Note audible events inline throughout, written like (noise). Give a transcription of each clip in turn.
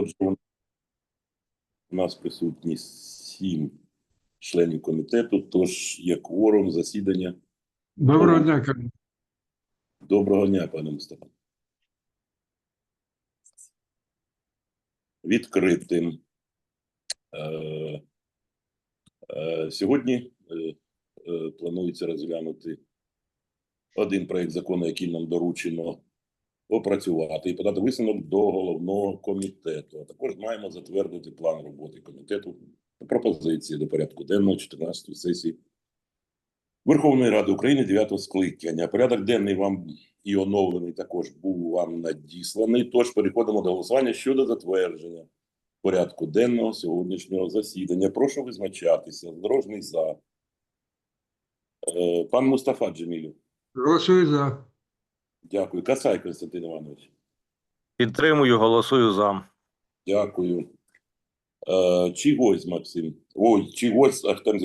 Отже, у нас присутні сім членів комітету, тож є кворум засідання. Доброго дня, Карл. Доброго дня, пане Мустафа. Відкритим. Е, е, Сьогодні е, е, планується розглянути один проект закону, який нам доручено опрацювати і подати висновок до головного комітету. А також маємо затвердити план роботи комітету пропозиції до порядку денного 14-ї сесії Верховної Ради України 9 скликання. Порядок денний вам і оновлений також був вам надісланий. Тож переходимо до голосування щодо затвердження порядку денного сьогоднішнього засідання. Прошу визначатися. Здорожний за. Е, Пан Мустафа Джемілів. Голосую за. Дякую. Касай Константин Іванович. Підтримую, голосую за. Дякую. Е, Чигось Максим. Ой, Чигось Ахтем.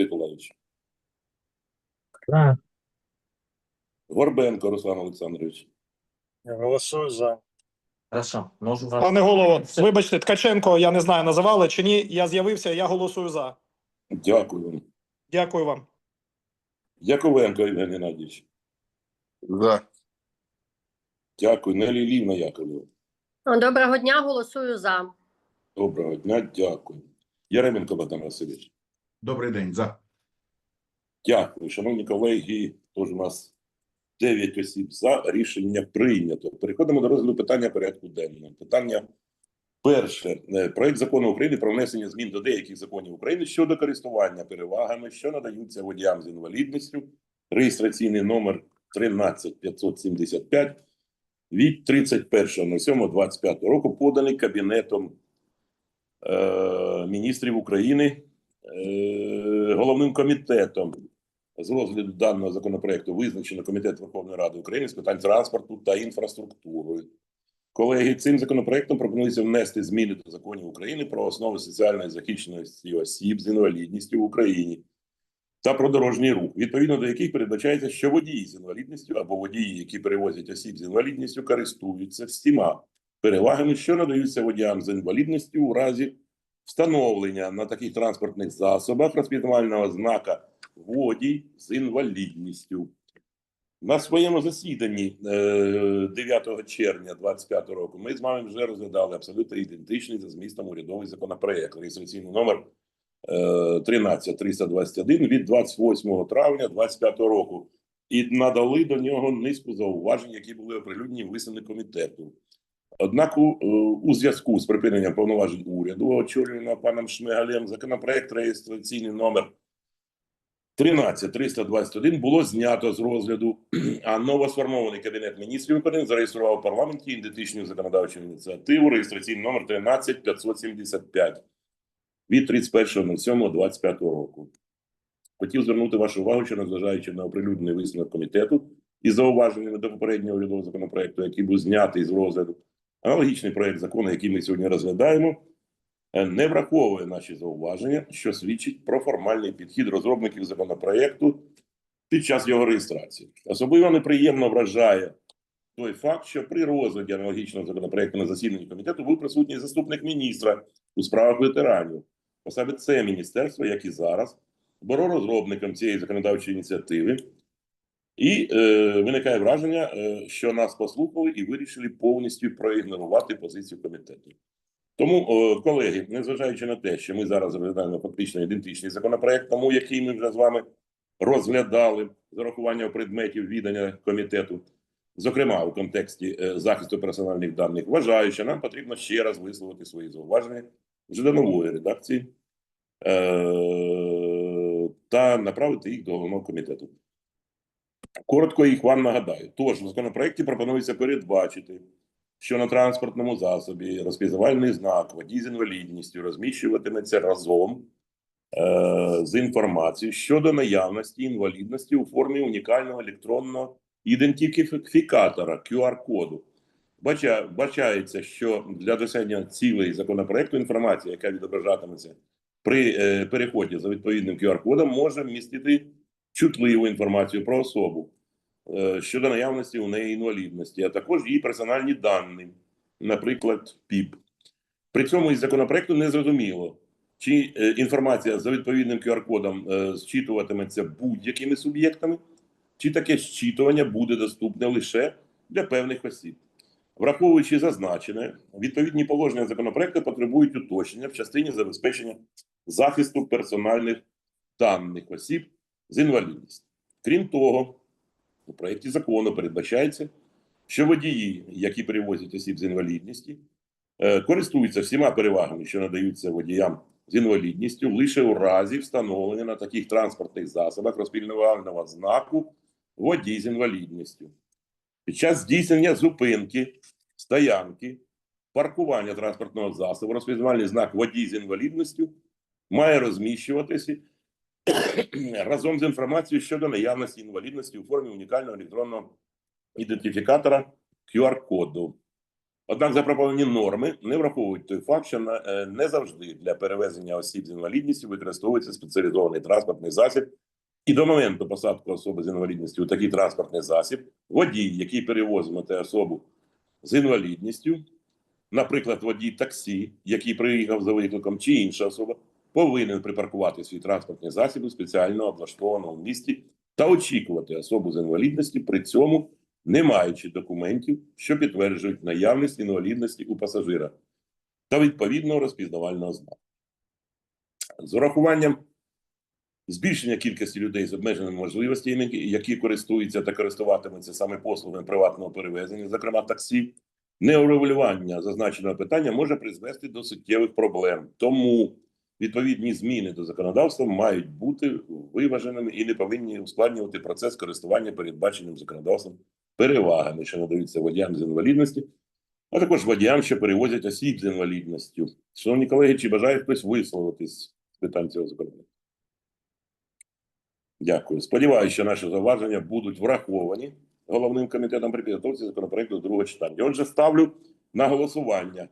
Так. Горбенко Руслан Олександрович. Я голосую за. Хорошо, можу Пане голово, вибачте, Ткаченко, я не знаю, називали чи ні. Я з'явився, я голосую за. Дякую. Дякую вам. Яковенко Євген Геннадійович. За. Дякую. Нелі Лівна Яковлева. Доброго дня, голосую за. Доброго дня, дякую. Яременко Богдан Васильович. Добрий день. За. Дякую. Шановні колеги, тож у нас 9 осіб за. Рішення прийнято. Переходимо до розгляду питання порядку денного. Питання перше. Е, Проект закону України про внесення змін до деяких законів України щодо користування перевагами, що надаються водіям з інвалідністю. Реєстраційний номер 13575 від 31.07.25 року поданий Кабінетом е, міністрів України е, головним комітетом з розгляду даного законопроекту визначено Комітет Верховної Ради України з питань транспорту та інфраструктури. Колеги, цим законопроектом пропонується внести зміни до законів України про основи соціальної захищеності осіб з інвалідністю в Україні та про дорожній рух, відповідно до яких передбачається, що водії з інвалідністю або водії, які перевозять осіб з інвалідністю, користуються всіма перевагами, що надаються водіям з інвалідністю у разі встановлення на таких транспортних засобах розпізнавального знака водій з інвалідністю. На своєму засіданні е, 9 червня 2025 року ми з вами вже розглядали абсолютно ідентичний за змістом урядовий законопроект, реєстраційний номер е, 13321 від 28 травня 2025 року і надали до нього низку зауважень, які були оприлюднені висновки комітету. Однак, у, е, у зв'язку з припиненням повноважень уряду, очолюваного паном Шмигалем, законопроект реєстраційний номер 13321 було знято з розгляду, (clears throat) а новосформований Кабінет міністрів України зареєстрував в парламенті ідентичну законодавчу ініціативу реєстраційний номер 13575 від 31.07.25 року. Хотів звернути вашу увагу, що незважаючи на оприлюднений висновок комітету і зауваженнями до попереднього урядового законопроекту, який був знятий з розгляду, аналогічний проект закону, який ми сьогодні розглядаємо, е, не враховує наші зауваження, що свідчить про формальний підхід розробників законопроекту під час його реєстрації. Особливо неприємно вражає той факт, що при розгляді аналогічного законопроекту на засіданні комітету був присутній заступник міністра у справах ветеранів. А саме це міністерство, як і зараз, було розробником цієї законодавчої ініціативи. І е, виникає враження, е, що нас послухали і вирішили повністю проігнорувати позицію комітету. Тому, е, колеги, незважаючи на те, що ми зараз розглядаємо фактично ідентичний законопроект, тому який ми вже з вами розглядали з урахуванням предметів відання комітету, зокрема у контексті е, захисту персональних даних, вважаю, що нам потрібно ще раз висловити свої зауваження вже до нової редакції е, та направити їх до головного комітету. Коротко їх вам нагадаю. Тож в законопроекті пропонується передбачити, що на транспортному засобі розпізнавальний знак водій з інвалідністю розміщуватиметься разом е, з інформацією щодо наявності інвалідності у формі унікального електронного ідентифікатора QR-коду. Бача, бачається, що для досягнення цілей законопроекту інформація, яка відображатиметься при е, переході за відповідним QR-кодом, може містити чутливу інформацію про особу е, щодо наявності у неї інвалідності, а також її персональні дані, наприклад, ПІП. При цьому із законопроекту не зрозуміло, чи е, інформація за відповідним QR-кодом е, зчитуватиметься будь-якими суб'єктами, чи таке зчитування буде доступне лише для певних осіб. Враховуючи зазначене, відповідні положення законопроекту потребують уточнення в частині забезпечення захисту персональних даних осіб з інвалідністю. Крім того, у проєкті закону передбачається, що водії, які перевозять осіб з інвалідністю, е, користуються всіма перевагами, що надаються водіям з інвалідністю, лише у разі встановлення на таких транспортних засобах розпільнувального знаку водій з інвалідністю. Під час здійснення зупинки, стоянки, паркування транспортного засобу, розпізнавальний знак водій з інвалідністю має розміщуватися (coughs) разом з інформацією щодо наявності інвалідності у формі унікального електронного ідентифікатора QR-коду. Однак запропоновані норми не враховують той факт, що е, не завжди для перевезення осіб з інвалідністю використовується спеціалізований транспортний засіб, і до моменту посадки особи з інвалідністю у такий транспортний засіб водій, який перевозитиме особу з інвалідністю, наприклад, водій таксі, який приїхав за викликом, чи інша особа, повинен припаркувати свій транспортний засіб у спеціально облаштованому місті та очікувати особу з інвалідності, при цьому не маючи документів, що підтверджують наявність інвалідності у пасажира та відповідного розпізнавального знаку. З урахуванням збільшення кількості людей з обмеженими можливостями, які користуються та користуватимуться саме послугами приватного перевезення, зокрема таксі, неурегулювання зазначеного питання може призвести до суттєвих проблем. Тому відповідні зміни до законодавства мають бути виваженими і не повинні ускладнювати процес користування передбаченим законодавством перевагами, що надаються водіям з інвалідності, а також водіям, що перевозять осіб з інвалідністю. Шановні колеги, чи бажає хтось висловитись з питань цього законопроекту? Дякую. Сподіваюся, що наші зауваження будуть враховані головним комітетом при підготовці законопроекту до другого читання. Отже, ставлю на голосування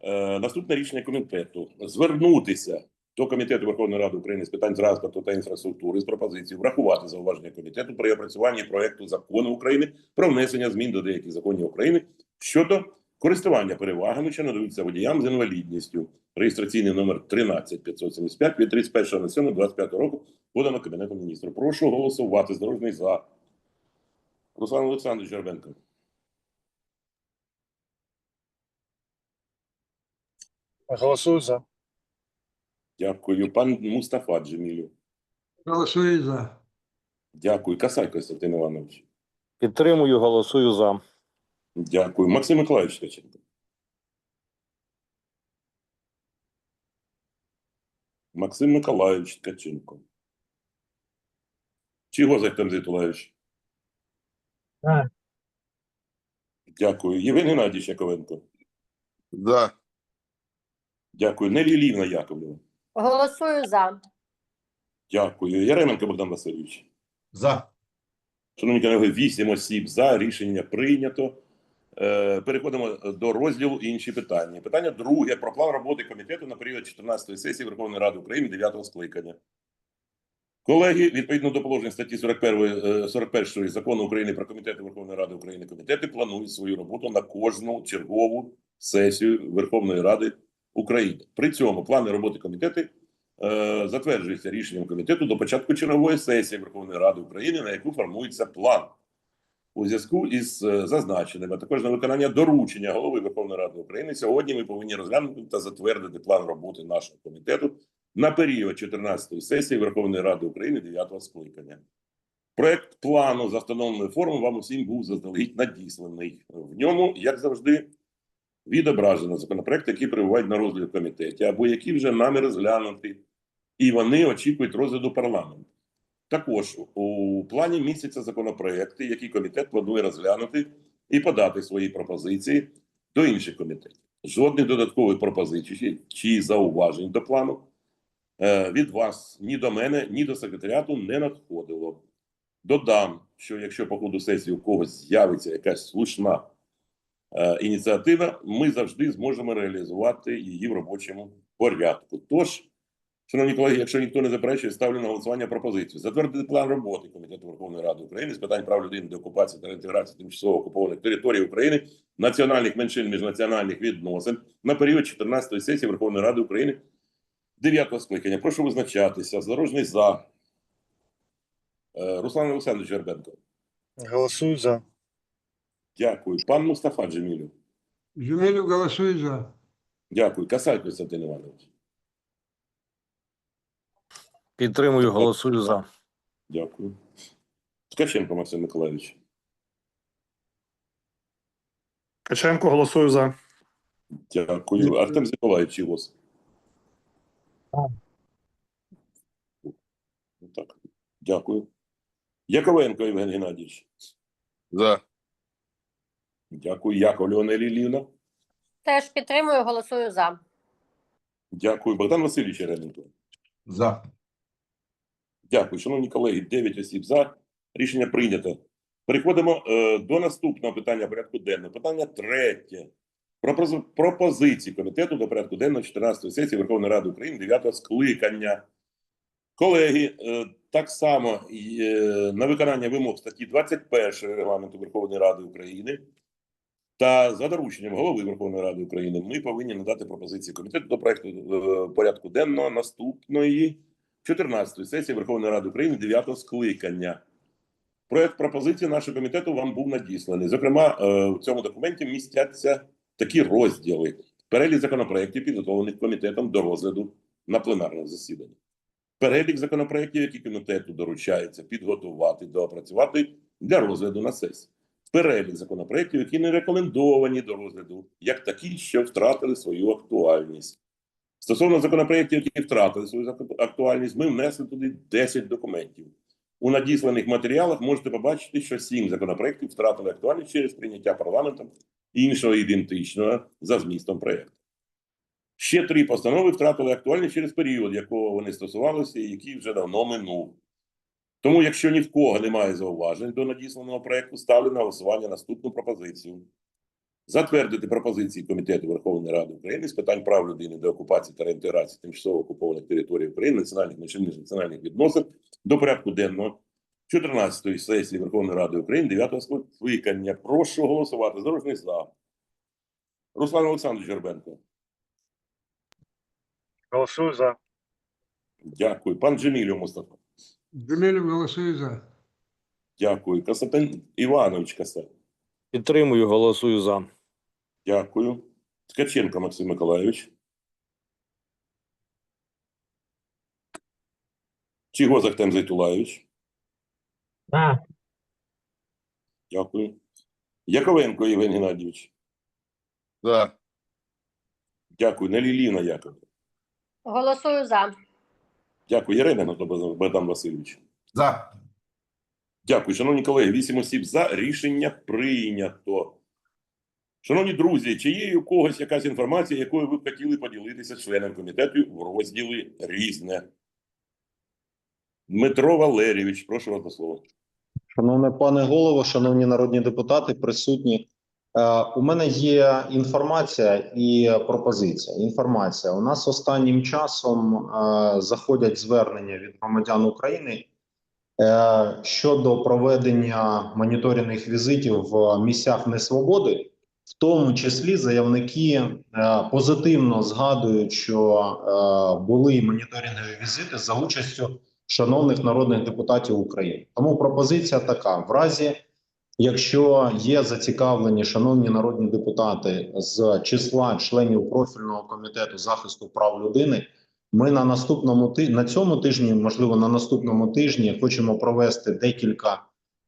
е, наступне рішення комітету звернутися до комітету Верховної Ради України з питань транспорту та інфраструктури з пропозицією врахувати зауваження комітету при опрацюванні проекту закону України про внесення змін до деяких законів України щодо користування перевагами, що надаються водіям з інвалідністю. Реєстраційний номер 13575 від 31.07.25 року подано Кабінетом міністрів. Прошу голосувати. Здорожний за. Руслан Олександрович Жербенко. Голосую за. Дякую. Пан Мустафа Джемілю. Голосую за. Дякую. Касай Костянтин Іванович. Підтримую, голосую за. Дякую. Максим Миколаївич Ткаченко. Максим Миколаївич Ткаченко. Чого Захтем Зітулаєвич? За. Дякую. Євген Геннадійович Яковенко. За. Дякую. Нелі Лівна Яковлева. Голосую за. Дякую. Яременко Богдан Васильович. За. Шановні колеги, вісім осіб за рішення прийнято. Е, Переходимо до розділу інші питання. Питання друге про план роботи комітету на період 14-ї сесії Верховної Ради України 9-го скликання. Колеги, відповідно до положень статті 41, е, 41 закону України про комітети Верховної Ради України, комітети планують свою роботу на кожну чергову сесію Верховної Ради України. При цьому плани роботи комітети е, затверджуються рішенням комітету до початку чергової сесії Верховної Ради України, на яку формується план. У зв'язку із е, зазначеним, а також на виконання доручення голови Верховної Ради України, сьогодні ми повинні розглянути та затвердити план роботи нашого комітету на період 14-ї сесії Верховної Ради України 9-го скликання. Проект плану за встановленою формою вам усім був заздалегідь надісланий. В ньому, як завжди, відображено законопроекти, які перебувають на розгляді в комітеті, або які вже нами розглянуті, і вони очікують розгляду парламенту. Також у плані місяця законопроекти, які комітет планує розглянути і подати свої пропозиції до інших комітетів. Жодних додаткових пропозицій чи зауважень до плану е, від вас ні до мене, ні до секретаріату не надходило. Додам, що якщо по ходу сесії у когось з'явиться якась слушна е, ініціатива, ми завжди зможемо реалізувати її в робочому порядку. Тож Шановні колеги, якщо ніхто не заперечує, ставлю на голосування пропозицію. Затвердити план роботи Комітету Верховної Ради України з питань прав людини, деокупації та реінтеграції тимчасово окупованих територій України, національних меншин міжнаціональних відносин на період 14-ї сесії Верховної Ради України 9 скликання. Прошу визначатися. Задорожний за. Е, Руслан Олександрович Вербенко. Голосую за. Дякую. Пан Мустафа Джемілів. Джемилев голосует за. Дякую. Касай Константин Іванович. Підтримую, голосую за. Дякую. Ткаченко Максим Миколаївич. Ткаченко голосую за. Дякую. Артем Зиколаївич. Так. Ну, Дякую. Яковенко Євген Геннадійович. За. Дякую. Яков Леонель Іллівна. Теж підтримую, голосую за. Дякую. Богдан Васильович Яременко. За. Дякую. Шановні колеги, 9 осіб за. Рішення прийнято. Переходимо е, до наступного питання порядку денного. Питання третє. Пропози- Пропозиції комітету до порядку денного 14-ї сесії Верховної Ради України 9-го скликання. Колеги, е, так само е, на виконання вимог статті 21 Регламенту Верховної Ради України та за дорученням голови Верховної Ради України ми повинні надати пропозиції комітету до проекту е, порядку денного наступної 14-ї сесії Верховної Ради України 9-го скликання. Проект пропозиції нашого комітету вам був надісланий. Зокрема, е, в цьому документі містяться такі розділи: перелік законопроєктів, підготовлених комітетом до розгляду на пленарному засіданні. Перелік законопроєктів, які комітету доручається підготувати, доопрацювати для розгляду на сесії. Перелік законопроєктів, які не рекомендовані до розгляду, як такі, що втратили свою актуальність. Стосовно законопроєктів, які втратили свою актуальність, ми внесли туди 10 документів. У надісланих матеріалах можете побачити, що 7 законопроєктів втратили актуальність через прийняття парламентом іншого ідентичного за змістом проєкту. Ще три постанови втратили актуальність через період, якого вони стосувалися, і який вже давно минув. Тому, якщо ні в кого немає зауважень до надісланого проєкту, ставлю на голосування наступну пропозицію. Затвердити пропозиції Комітету Верховної Ради України з питань прав людини, деокупації та реінтеграції тимчасово окупованих територій України, національних меншин міжнаціональних відносин до порядку денного 14-ї сесії Верховної Ради України 9-го скликання. Прошу голосувати. Здорожний за. Руслан Олександрович Жербенко. Голосую за. Дякую. Пан Джемілів Мустафа. Джемилев голосует за. Дякую. Константин Іванович Касай. Підтримую, голосую за. Дякую. Ткаченко Максим Миколайович. Чигоз Ахтем Зайтулаєвич. За. Дякую. Яковенко Євген Геннадійович. За. Дякую. Неліліна Яков. Голосую за. Дякую. Ярина Богдан Васильович. За. Дякую, шановні колеги. Вісім осіб за рішення прийнято. Шановні друзі, чи є у когось якась інформація, якою ви б хотіли поділитися членом комітету в розділі різне? Дмитро Валерійович, прошу вас до слова. Шановне пане голово, шановні народні депутати, присутні. Е, У мене є інформація і пропозиція. Інформація у нас останнім часом е, заходять звернення від громадян України е, щодо проведення моніторинних візитів в місцях несвободи, в тому числі заявники е, позитивно згадують, що е, були моніторингові візити за участю шановних народних депутатів України. Тому пропозиція така: в разі, якщо є зацікавлені шановні народні депутати з числа членів профільного комітету захисту прав людини, ми на наступному на цьому тижні, можливо, на наступному тижні, хочемо провести декілька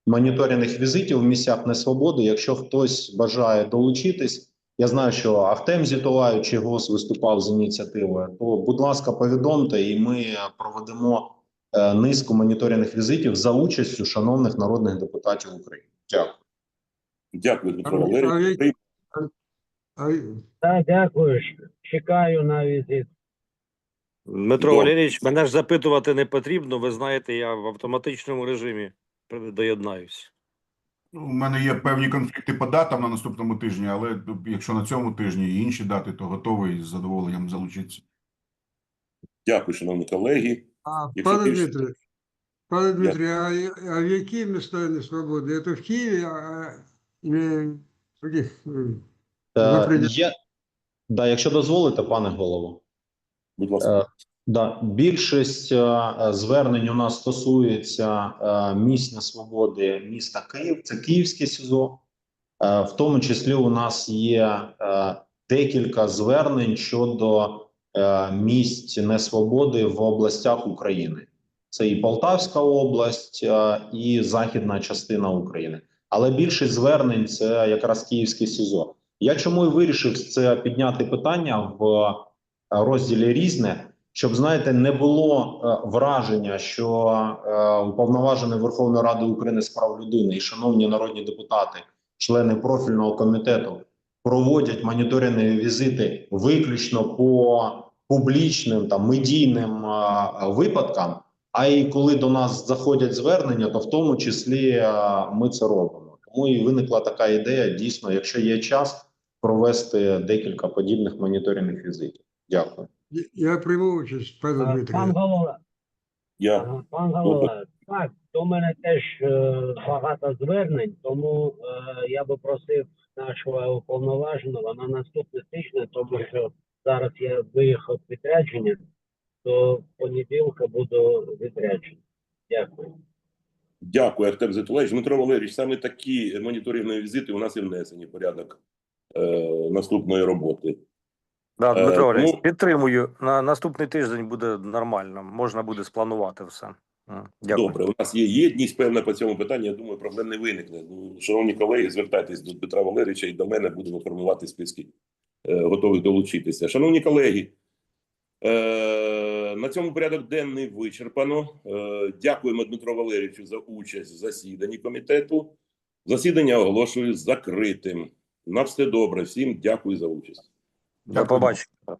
моніторинних візитів в місцях несвободи. Якщо хтось бажає долучитись, я знаю, що Ахтем Зітолаєв чи ГОС виступав з ініціативою. То, будь ласка, повідомте, і ми проведемо е, низку моніторинних візитів за участю шановних народних депутатів України. Дякую. Дякую, Дмитро Валерійович. Так, дякую. Чекаю на візит. Дмитро. Валерійович, мене ж запитувати не потрібно. Ви знаєте, я в автоматичному режимі доєднаюсь. Ну, У мене є певні конфлікти по датам на наступному тижні, але якщо на цьому тижні і інші дати, то готовий з задоволенням залучитися. Дякую, шановні колеги. А, Якщо пане більше- Дмитре, пане Дмитре, а, а в які міста несвободи? Це в Києві, а не в таких е, Е, да, якщо дозволите, пане голово. Будь ласка. Да, більшість е, е, звернень у нас стосується е, місць несвободи міста Київ. Це Київське СІЗО. Е, в тому числі у нас є е, декілька звернень щодо е, місць несвободи в областях України. Це і Полтавська область, е, і західна частина України. Але більшість звернень це якраз Київське СІЗО. Я чому і вирішив це підняти питання в розділі різне, щоб знаєте, не було е, враження, що е, уповноважений Верховної Ради України з прав людини і шановні народні депутати, члени профільного комітету, проводять моніторингові візити виключно по публічним та медійним е, випадкам. А і коли до нас заходять звернення, то в тому числі е, ми це робимо. Тому і виникла така ідея. Дійсно, якщо є час, провести декілька подібних моніторингових візитів. Дякую. Я- прийму участь, пане Дмитре. Пан голова, Я пан голова, так, до мене теж е, багато звернень, тому е, я би просив нашого уповноваженого на наступний тиждень, тому що зараз я виїхав в відрядження, то понеділка буду відряджений. Дякую. дякую, Артем Зетулевич. Дмитро Валерійович, саме такі моніторингові візити у нас і внесені в порядок е, наступної роботи. Да, Е, Дмитро Валерійович, ну- підтримую. На наступний тиждень буде нормально. Можна буде спланувати все. Дякую. Добре, у нас є єдність певна по цьому питанню. Я думаю, проблем не виникне. Ну, шановні колеги, звертайтесь до Дмитра Валерійовича і до мене будемо формувати списки е, готових долучитися. Шановні колеги, е, на цьому порядок денний вичерпано. Е, дякуємо Дмитру Валерійовичу за участь в засіданні комітету. Засідання оголошую закритим. На все добре. Всім дякую за участь. До побачення.